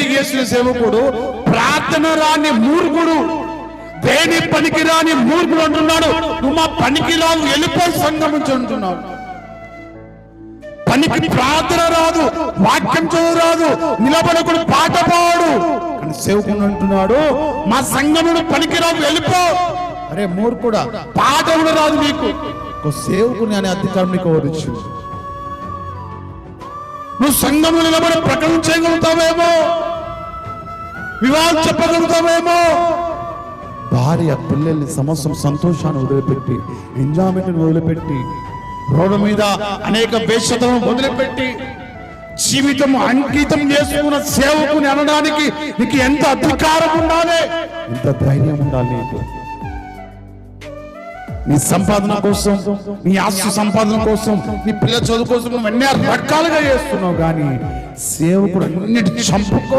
ఇంటికి చేసిన సేవకుడు ప్రార్థన రాని మూర్ఖుడు దేని పనికి రాని మూర్ఖుడు అంటున్నాడు? నువ్వు మా పనికి రావు వెళ్ళిపో సంఘం నుంచి అంటున్నావు పనికి ప్రార్థన రాదు వాక్యం చదువు రాదు నిలబడకుడు పాట పాడు. అని సేవకుడు అంటున్నాడు మా సంఘమును పనికిరావు వెళ్ళిపో అరే మూర్ఖుడా పాట కూడా రాదు నీకు. సేవకుని అనే అధికారం నీకు ఎవరిచ్చు? నువ్వు సంఘము నిలబడి ప్రకటన చేయగలుగుతావేమో? వివాహం చెప్పగలుగుతామేమో? భార్య పిల్లల్ని సమస్తం సంతోషాన్ని వదిలిపెట్టి ఎంజాయ్మెంట్ వదిలిపెట్టి రోడ్డు మీద అనేక వేషతను వదిలిపెట్టి జీవితం అంకితం చేసుకున్న సేవకుని అనడానికి నీకు ఎంత అధికారం ఉండాలి? ఎంత ధైర్యం ఉండాలి నీకు? నీ సంపాదన కోసం నీ ఆస్తు సంపాదన కోసం నీ పిల్లల చదువు కోసం నువ్వు అన్ని రకాలుగా చేస్తున్నావు కానీ సేవకుడు అన్నిటి చంపుకో